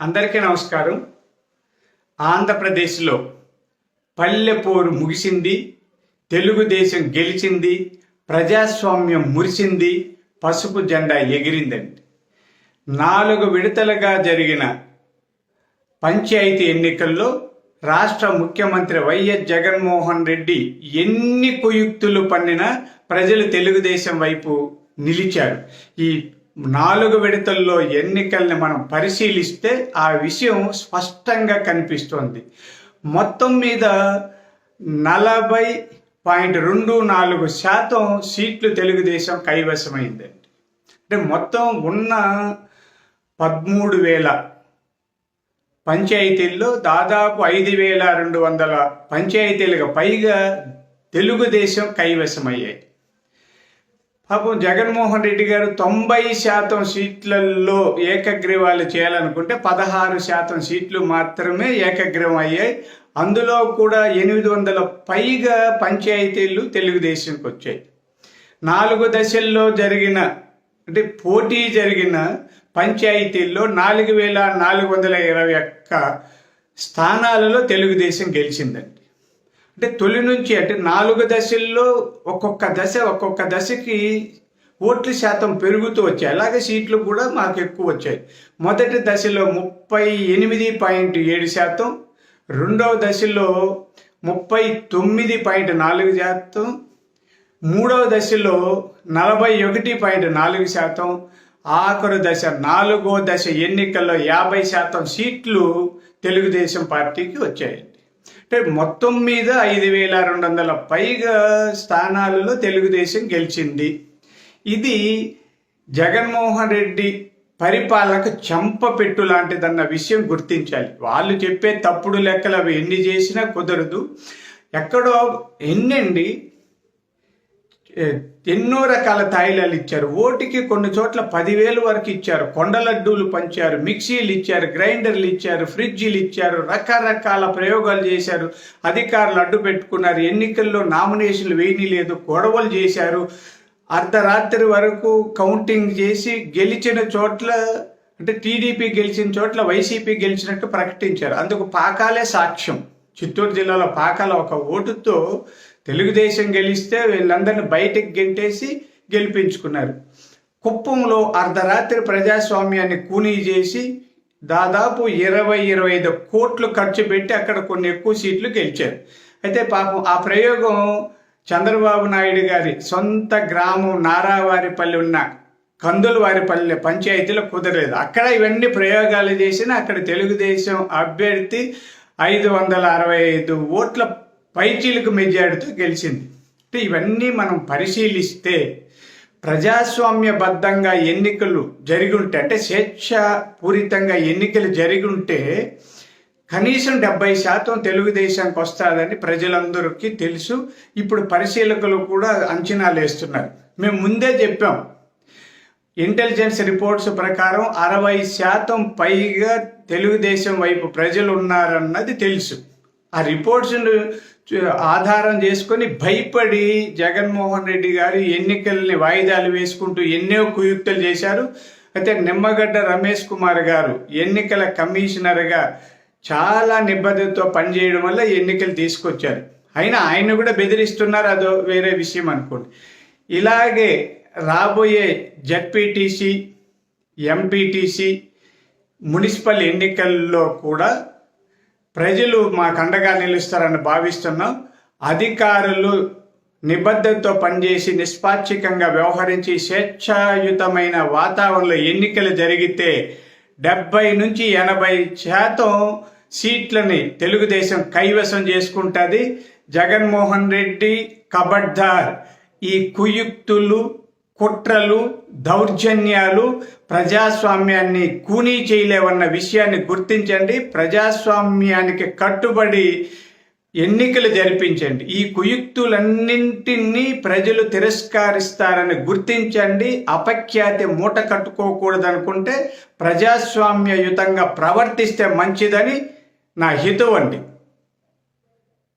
అందరికీ నమస్కారం. ఆంధ్రప్రదేశ్లో పల్లెపోరు ముగిసింది తెలుగుదేశం గెలిచింది ప్రజాస్వామ్యం మురిసింది పసుపు జెండా ఎగిరిందండి. నాలుగు విడతలుగా జరిగిన పంచాయతీ ఎన్నికల్లో రాష్ట్ర ముఖ్యమంత్రి వైఎస్ జగన్మోహన్ రెడ్డి ఎన్ని కుయుక్తులు పన్నినా ప్రజలు తెలుగుదేశం వైపు నిలిచారు. ఈ నాలుగు విడతల్లో ఎన్నికల్ని మనం పరిశీలిస్తే ఆ విషయం స్పష్టంగా కనిపిస్తోంది. మొత్తం మీద నలభై పాయింట్ రెండు నాలుగు శాతం సీట్లు తెలుగుదేశం కైవసమైందండి అంటే మొత్తం ఉన్న పదమూడు వేల పంచాయతీల్లో దాదాపు ఐదు వేల రెండు వందల పంచాయతీలకు పైగా తెలుగుదేశం కైవసమయ్యాయి. పాపం జగన్మోహన్ రెడ్డి గారు తొంభై శాతం సీట్లలో ఏకగ్రీవాలు చేయాలనుకుంటే పదహారు శాతం సీట్లు మాత్రమే ఏకగ్రీవం అయ్యాయి. అందులో కూడా ఎనిమిది వందల పైగా పంచాయతీలు తెలుగుదేశంకి వచ్చాయి. నాలుగు దశల్లో జరిగిన అంటే పోటీ జరిగిన పంచాయతీల్లో నాలుగు వేల నాలుగు వందల ఇరవై ఒక్క స్థానాలలో తెలుగుదేశం గెలిచిందండి. అంటే తొలి నుంచి అంటే నాలుగు దశల్లో ఒక్కొక్క దశ ఒక్కొక్క దశకి ఓట్ల శాతం పెరుగుతూ వచ్చాయి. అలాగే సీట్లు కూడా మాకు ఎక్కువ వచ్చాయి. మొదటి దశలో ముప్పై ఎనిమిది పాయింట్ ఏడు శాతం రెండవ దశలో ముప్పై తొమ్మిది పాయింట్ నాలుగు శాతం మూడవ దశలో నలభై ఒకటి పాయింట్ నాలుగు శాతం ఆఖరు దశ నాలుగో దశ ఎన్నికల్లో యాభై శాతం సీట్లు తెలుగుదేశం పార్టీకి వచ్చాయండి. అంటే మొత్తం మీద ఐదు వేల రెండు వందల పైగా స్థానాలలో తెలుగుదేశం గెలిచింది. ఇది జగన్మోహన్ రెడ్డి పరిపాలనకు చెంపపెట్టు లాంటిదన్న విషయం గుర్తించాలి. వాళ్ళు చెప్పే తప్పుడు లెక్కలు అవి ఎన్ని చేసినా కుదరదు. ఎక్కడో ఎన్నండి ఎన్నో రకాల తాయిలాలు ఇచ్చారు. ఓటికి కొన్ని చోట్ల పదివేలు వరకు ఇచ్చారు. కొండ లడ్డూలు పంచారు మిక్సీలు ఇచ్చారు గ్రైండర్లు ఇచ్చారు ఫ్రిడ్జీలు ఇచ్చారు రకరకాల ప్రయోగాలు చేశారు. అధికారులు అడ్డు పెట్టుకున్నారు. ఎన్నికల్లో నామినేషన్లు వేయని లేదు గొడవలు చేశారు. అర్ధరాత్రి వరకు కౌంటింగ్ చేసి గెలిచిన చోట్ల అంటే టీడీపీ గెలిచిన చోట్ల వైసీపీ గెలిచినట్టు ప్రకటించారు. అందుకు పాకాలే సాక్ష్యం. చిత్తూరు జిల్లాలో పాకాల ఒక ఓటుతో తెలుగుదేశం గెలిస్తే వీళ్ళందరిని బయటకు గెంటేసి గెలిపించుకున్నారు. కుప్పంలో అర్ధరాత్రి ప్రజాస్వామ్యాన్ని కూనీ చేసి దాదాపు ఇరవై ఇరవై ఐదు కోట్లు ఖర్చు పెట్టి అక్కడ కొన్ని ఎక్కువ సీట్లు గెలిచారు. అయితే పాపం ఆ ప్రయోగం చంద్రబాబు నాయుడు గారి సొంత గ్రామం నారావారిపల్లి ఉన్న కందులవారిపల్లి పంచాయతీలో కుదరలేదు. అక్కడ ఇవన్నీ ప్రయోగాలు చేసిన అక్కడ తెలుగుదేశం అభ్యర్థి ఐదు వందల అరవై ఐదు ఓట్ల పైచీలకు మెజార్టీతో గెలిచింది. అంటే ఇవన్నీ మనం పరిశీలిస్తే ప్రజాస్వామ్యబద్ధంగా ఎన్నికలు జరిగి ఉంటే అంటే స్వేచ్ఛాపూరితంగా ఎన్నికలు జరిగి ఉంటే కనీసం డెబ్బై శాతం తెలుగుదేశానికి వస్తుందని ప్రజలందరికీ తెలుసు. ఇప్పుడు పరిశీలకులు కూడా అంచనాలు వేస్తున్నారు. మేము ముందే చెప్పాం. ఇంటెలిజెన్స్ రిపోర్ట్స్ ప్రకారం అరవై శాతం పైగా తెలుగుదేశం వైపు ప్రజలు ఉన్నారన్నది తెలుసు. ఆ రిపోర్ట్స్ ఆధారం చేసుకొని భయపడి జగన్మోహన్ రెడ్డి గారు ఎన్నికల్ని వాయిదాలు వేసుకుంటూ ఎన్నో కుయుక్తులు చేశారు. అయితే నిమ్మగడ్డ రమేష్ కుమార్ గారు ఎన్నికల కమిషనర్గా చాలా నిబద్ధతతో పనిచేయడం వల్ల ఎన్నికలు తీసుకొచ్చారు. అయినా ఆయన కూడా బెదిరిస్తున్నారు అదో వేరే విషయం అనుకోండి. ఇలాగే రాబోయే జడ్పీటీసీ ఎంపీటీసీ మున్సిపల్ ఎన్నికల్లో కూడా ప్రజలు మాకు అండగా నిలుస్తారని భావిస్తున్నాం. అధికారులు నిబద్ధతతో పనిచేసి నిష్పాక్షికంగా వ్యవహరించి స్వేచ్ఛాయుతమైన వాతావరణంలో ఎన్నికలు జరిగితే డెబ్బై నుంచి ఎనభై శాతం సీట్లని తెలుగుదేశం కైవసం చేసుకుంటుంది. జగన్మోహన్ రెడ్డి కబడ్దార్. ఈ కుయుక్తులు కుట్రలు దౌర్జన్యాలు ప్రజాస్వామ్యాన్ని కూనీ చేయలేవన్న విషయాన్ని గుర్తించండి. ప్రజాస్వామ్యానికి కట్టుబడి ఎన్నికలు జరిపించండి. ఈ కుయుక్తులన్నింటినీ ప్రజలు తిరస్కరిస్తారని గుర్తించండి. అపఖ్యాతి మూట కట్టుకోకూడదనుకుంటే ప్రజాస్వామ్యయుతంగా ప్రవర్తిస్తే మంచిదని నా హితవండి